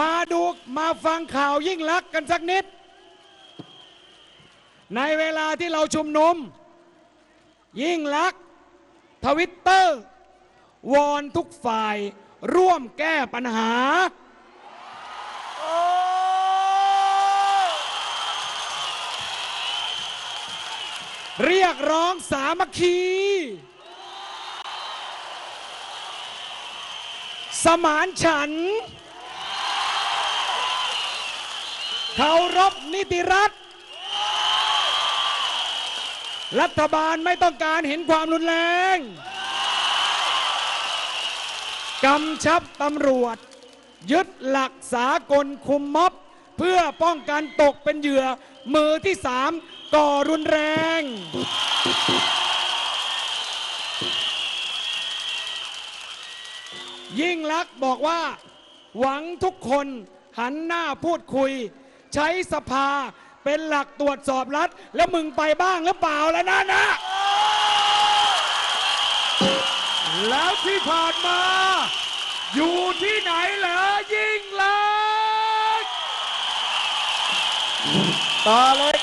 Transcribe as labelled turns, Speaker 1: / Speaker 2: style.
Speaker 1: มาดูมาฟังข่าวยิ่งลักษณ์กันสักนิด ในเวลาที่เราชุมนุม ยิ่งลักษณ์ทวิตเตอร์ วอนทุกฝ่ายร่วมแก้ปัญหา เรียกร้องสามัคคี สมานฉันท์ เคารพนิติรัฐ รัฐบาลไม่ต้องการเห็นความรุนแรง กำชับตำรวจ ยึดหลักสากลคุมม็อบ เพื่อป้องกันตกเป็นเหยื่อมือที่สามก่อรุนแรง ยิ่งลักษณ์บอกว่า หวังทุกคนหันหน้าพูดคุย ใช้สภาเป็นหลักตรวจสอบรัฐ แล้วมึงไปบ้างหรือเปล่าแล้วนะนะ
Speaker 2: แล้วที่ผ่านมา อยู่ที่ไหนเหรอยิ่งลักษณ์
Speaker 3: ต่อเลย